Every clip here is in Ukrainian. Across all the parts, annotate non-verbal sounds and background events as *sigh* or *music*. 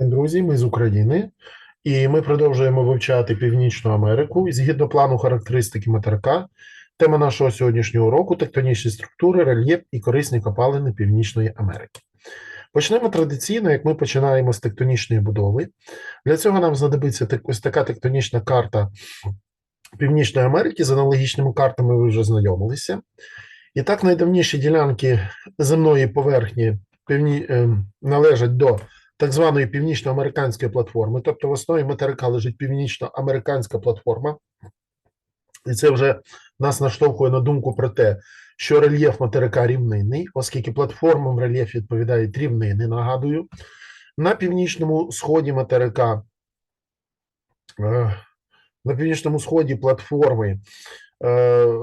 Друзі, ми з України, і ми продовжуємо вивчати Північну Америку. І Згідно плану характеристики материка, тема нашого сьогоднішнього уроку тектонічні структури, рельєф і корисні копалини Північної Америки. Почнемо традиційно, як ми починаємо з тектонічної будови. Для цього нам знадобиться ось така тектонічна карта Північної Америки. З аналогічними картами ви вже знайомилися. І так, найдавніші ділянки земної поверхні ем, належать до так званої північноамериканської платформи, тобто в основі материка лежить північноамериканська платформа, і це вже нас наштовхує на думку про те, що рельєф материка рівнинний, оскільки платформам в рельєфі відповідають рівнини, нагадую. На північному сході материка, е, на північному сході платформи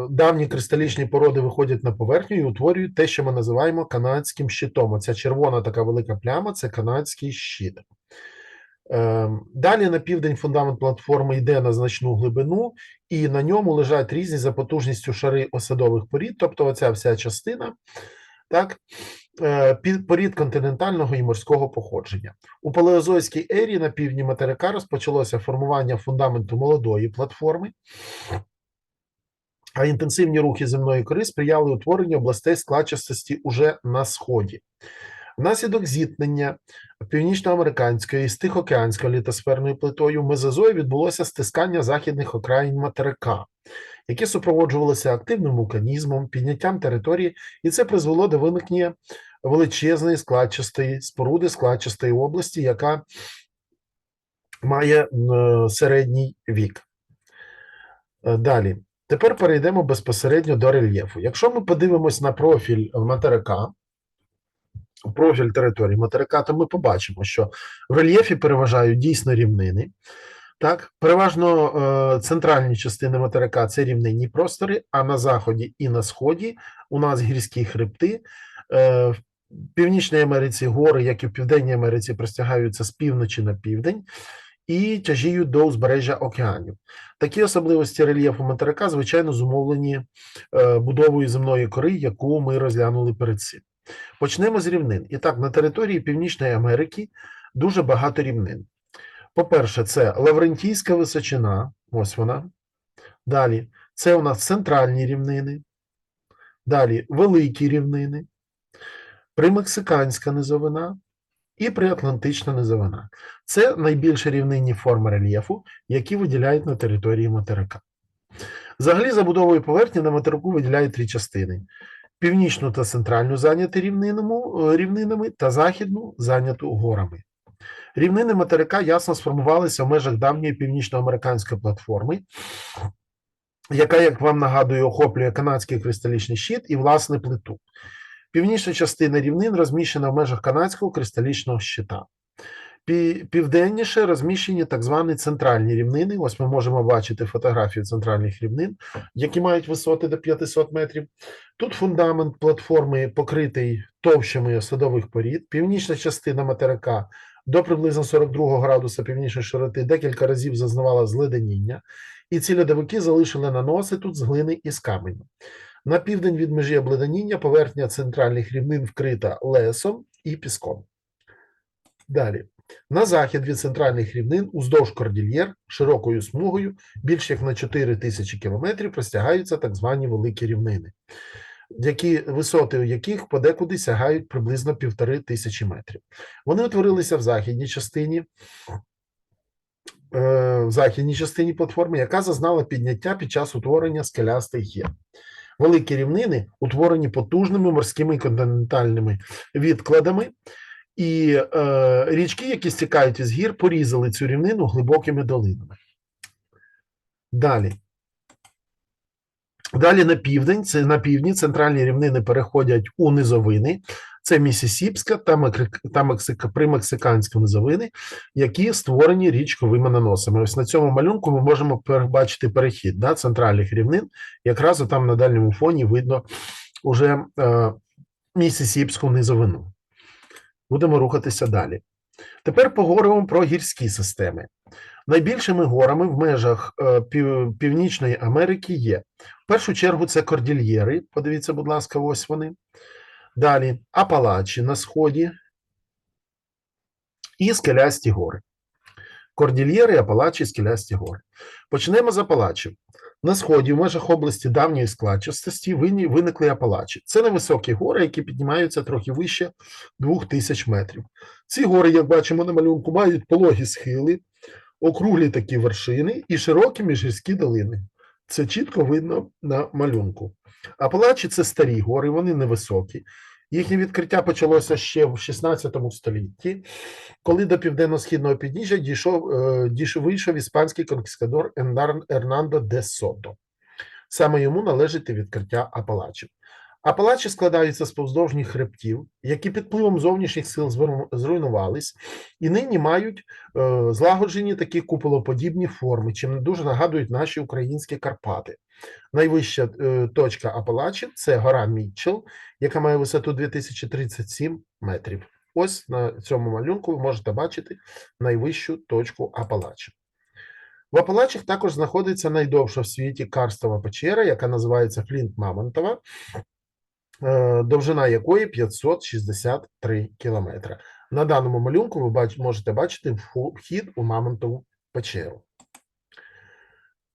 давні кристалічні породи виходять на поверхню і утворюють те, що ми називаємо канадським щитом. Оця червона така велика пляма це канадський щит. Е, Далі на південь фундамент платформи йде на значну глибину, і на ньому лежать різні за потужністю шари осадових порід, тобто оця вся частина, так, е, порід континентального і морського походження. У палеозойській ері на півдні материка розпочалося формування фундаменту молодої платформи, а інтенсивні рухи земної кори сприяли утворенню областей складчастості уже на сході. Внаслідок зіткнення північноамериканської з тихоокеанською літосферною плитою в Мезозої відбулося стискання західних окраїн материка, яке супроводжувалося активним вулканізмом, підняттям території, і це призвело до виникнення величезної складчастої споруди складчастої області, яка має середній вік. Е, Далі. Тепер перейдемо безпосередньо до рельєфу. Якщо ми подивимось на профіль материка, профіль території материка, то ми побачимо, що в рельєфі переважають дійсно рівнини. Так, переважно е, центральні частини материка це рівнинні простори, а на заході і на сході у нас гірські хребти. Е, в Північній Америці гори, як і в Південній Америці, простягаються з півночі на південь і тяжіють до узбережжя океанів. Такі особливості рельєфу материка, звичайно, зумовлені е, будовою земної кори, яку ми розглянули перед цим. Почнемо з рівнин. І так, на території Північної Америки дуже багато рівнин. По-перше, це Лаврентійська височина, ось вона. Далі, це у нас центральні рівнини. Далі великі рівнини, примексиканська низовина і приатлантична низовина. Це найбільші рівнинні форми рельєфу, які виділяють на території материка. Взагалі, забудовою поверхні на материку виділяють три частини: північну та центральну зайняті е, рівнинами та західну зайняту горами. Рівнини материка ясно сформувалися в межах давньої північноамериканської платформи, яка, як вам нагадую, охоплює канадський кристалічний щит і власне плиту. Північна частина рівнин розміщена в межах канадського кристалічного щита. Південніше розміщені так звані центральні рівнини. Ось ми можемо бачити фотографію центральних рівнин, які мають висоти до 500 метрів. Тут фундамент платформи покритий товщами осадових порід. Північна частина материка до приблизно 42 градуса північної широти декілька разів зазнавала зледеніння, і ці льодовики залишили наноси тут з глини і з каменю. На південь від межі обледеніння поверхня центральних рівнин вкрита лесом і піском. Далі. На захід від центральних рівнин уздовж кордільєр широкою смугою більш як на 4 тисячі кілометрів простягаються так звані великі рівнини, які, висоти яких подекуди сягають приблизно півтори тисячі метрів. Вони утворилися в західній частині, е, в західній частині платформи, яка зазнала підняття під час утворення скелястих гір. Великі рівнини утворені потужними морськими континентальними відкладами, і е, річки, які стікають із гір, порізали цю рівнину глибокими долинами. Далі. Далі на південь, це на півдні центральні рівнини переходять у низовини. Це Місісіпська та, Мексика, примексиканська низовини, які створені річковими наносами. Ось на цьому малюнку ми можемо перебачити перехід да, центральних рівнин. Якраз там на дальньому фоні видно уже е, Місісіпську низовину. Будемо рухатися далі. Тепер поговоримо про гірські системи. Найбільшими горами в межах е, пів, Північної Америки є. В першу чергу це кордільєри. Подивіться, будь ласка, ось вони. Далі Апалачі на сході. і скелясті гори. Кордільєри, Апалачі, скелясті гори. Почнемо з Апалачів. На сході, в межах області давньої складчастості, виникли Апалачі. Це невисокі гори, які піднімаються трохи вище 2000 метрів. Ці гори, як бачимо на малюнку, мають пологі схили, округлі такі вершини і широкі міжгірські долини. Це чітко видно на малюнку. Апалачі це старі гори, вони невисокі. Їхнє відкриття почалося ще в 16 столітті, коли до південно-східного підніжжя дійшов, е, дійшов вийшов іспанський конкіскадор Ернандо де Сото. Саме йому належить і відкриття Апалачів. Апалачі складаються з повздовжніх хребтів, які під впливом зовнішніх сил зруйнувались, і нині мають е, злагоджені такі куполоподібні форми, чим дуже нагадують наші українські Карпати. Найвища е, точка Апалачів це гора Мітчел, яка має висоту 2037 метрів. Ось на цьому малюнку ви можете бачити найвищу точку Апалачів. В Апалачах також знаходиться найдовша в світі карстова печера, яка називається Флінт Мамонтова, довжина якої 563 кілометри. На даному малюнку ви можете бачити вхід у Мамонтову печеру.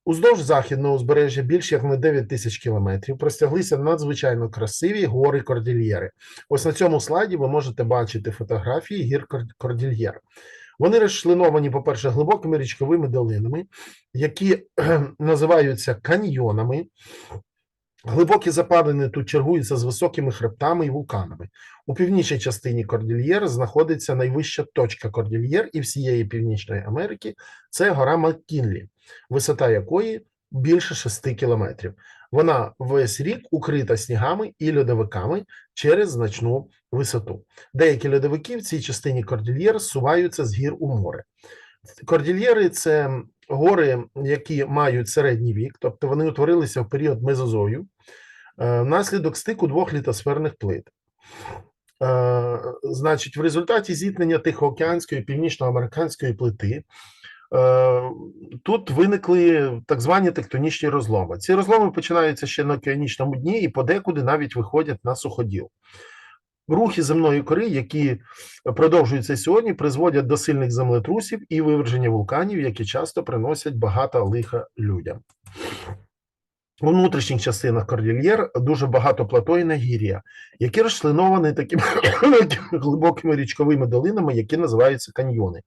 Уздовж західного узбережжя більш як на 9 тисяч кілометрів простяглися надзвичайно красиві гори Кордильєри. Ось на цьому слайді ви можете бачити фотографії гір Кор- Кордильєр. Вони розчленовані, по-перше, глибокими річковими долинами, які *clears throat* називаються каньйонами. Глибокі западини тут чергуються з високими хребтами і вулканами. У північній частині Кордильєр знаходиться найвища точка Кордильєр і всієї Північної Америки це гора Маккінлі, висота якої більше 6 кілометрів. Вона весь рік укрита снігами і льодовиками через значну висоту. Деякі льодовики в цій частині Кордильєр зсуваються з гір у море. Кордильєри це гори, які мають середній вік, тобто вони утворилися в період мезозою е, внаслідок стику двох літосферних плит. Е, Значить, в результаті зіткнення Тихоокеанської північноамериканської плити е, тут виникли так звані тектонічні розломи. Ці розломи починаються ще на океанічному дні і подекуди навіть виходять на суходіл. Рухи земної кори, які продовжуються сьогодні, призводять до сильних землетрусів і виверження вулканів, які часто приносять багато лиха людям. У внутрішніх частинах Кордильєр дуже багато плато і нагір'я, які розчленовані такими *coughs* глибокими річковими долинами, які називаються каньйони.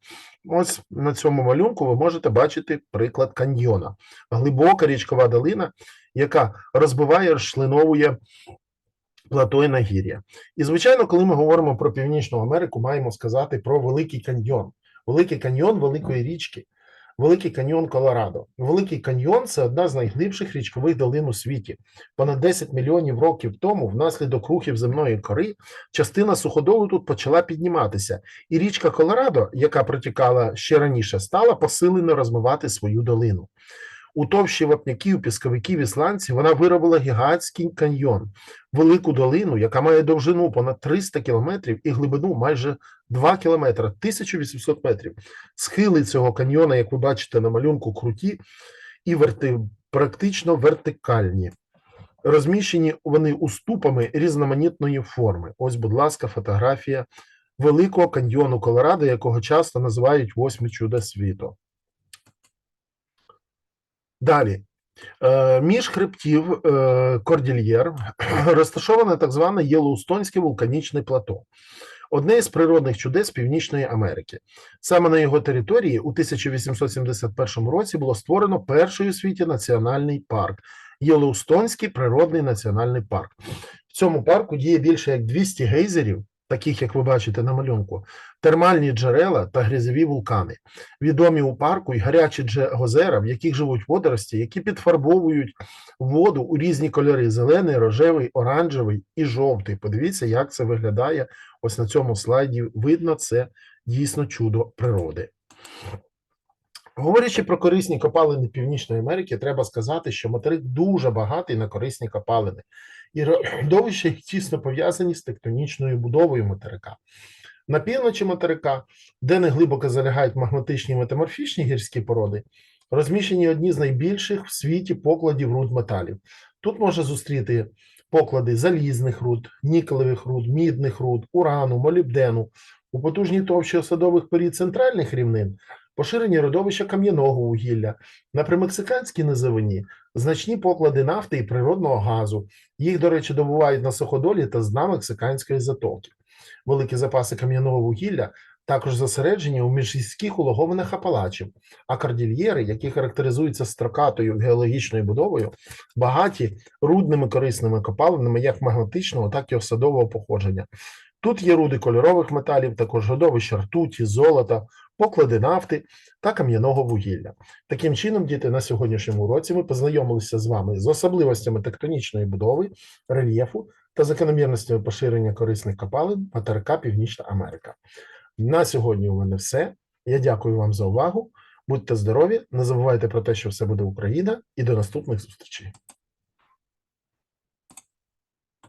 Ось на цьому малюнку ви можете бачити приклад каньйона. Глибока річкова долина, яка розбиває, розчленовує плато і нагір'я. І, звичайно, коли ми говоримо про Північну Америку, маємо сказати про Великий каньйон. Великий каньйон Великої річки. Великий каньйон Колорадо. Великий каньйон це одна з найглибших річкових долин у світі. Понад 10 мільйонів років тому, внаслідок рухів земної кори, частина суходолу тут почала підніматися, і річка Колорадо, яка протікала ще раніше, стала посилено розмивати свою долину. У вапняків, пісковиків і сланців вона виробила гігантський каньйон, велику долину, яка має довжину понад 300 кілометрів і глибину майже 2 кілометри, 1800 метрів. Схили цього каньйона, як ви бачите на малюнку, круті і верти... практично вертикальні. Розміщені вони уступами різноманітної форми. Ось, будь ласка, фотографія великого каньйону Колорадо, якого часто називають восьми чуда світу. Далі. Е, Між хребтів е, Кордільєр *clears throat* розташоване так зване Єлоустонське вулканічне плато, одне із природних чудес Північної Америки. Саме на його території у 1871 році було створено перший у світі національний парк Єлоустонський природний національний парк. В цьому парку діє більше як 200 гейзерів, таких як ви бачите на малюнку, термальні джерела та грязові вулкани. Відомі у парку й гарячі озера, в яких живуть водорості, які підфарбовують воду у різні кольори: зелений, рожевий, оранжевий і жовтий. Подивіться, як це виглядає. Ось на цьому слайді видно це дійсно чудо природи. Говорячи про корисні копалини Північної Америки, треба сказати, що материк дуже багатий на корисні копалини, і родовища тісно пов'язані з тектонічною будовою материка. На півночі материка, де неглибоко залягають магматичні метаморфічні гірські породи, розміщені одні з найбільших в світі покладів руд металів. Тут можна зустріти поклади залізних руд, нікелевих руд, мідних руд, урану, молібдену. У потужній товщі осадових порід центральних рівнин поширені родовища кам'яного вугілля. На примексиканській низовині значні поклади нафти і природного газу. Їх, до речі, добувають на суходолі та з Мексиканської затоки. Великі запаси кам'яного вугілля також зосереджені у міжгірських улоговинах Апалачів, а кордильєри, які характеризуються строкатою геологічною будовою, багаті рудними корисними копалинами як магматичного, так і осадового походження. Тут є руди кольорових металів, також родовища ртуті, золота, поклади нафти та кам'яного вугілля. Таким чином, діти, на сьогоднішньому уроці ми познайомилися з вами з особливостями тектонічної будови, рельєфу та закономірностями поширення корисних копалин материка Північна Америка. На сьогодні у мене все. Я дякую вам за увагу. Будьте здорові, не забувайте про те, що все буде Україна, і до наступних зустрічей.